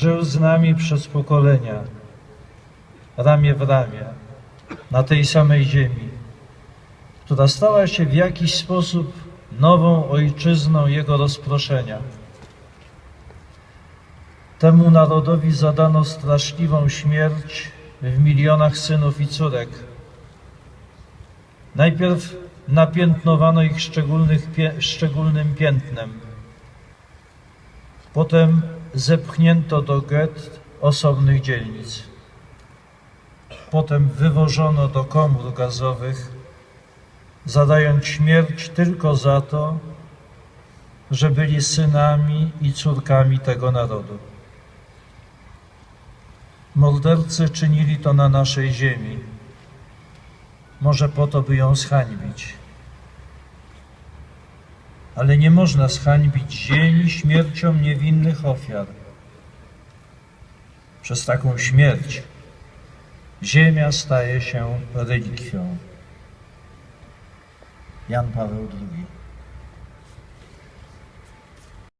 Żył z nami przez pokolenia, ramię w ramię, na tej samej ziemi, która stała się w jakiś sposób nową ojczyzną Jego rozproszenia. Temu narodowi zadano straszliwą śmierć w milionach synów i córek. Najpierw napiętnowano ich szczególnym piętnem. Potem zepchnięto do get osobnych dzielnic. Potem wywożono do komór gazowych, zadając śmierć tylko za to, że byli synami i córkami tego narodu. Mordercy czynili to na naszej ziemi, może po to, by ją zhańbić. Ale nie można zhańbić ziemi śmiercią niewinnych ofiar. Przez taką śmierć ziemia staje się relikwią. Jan Paweł II.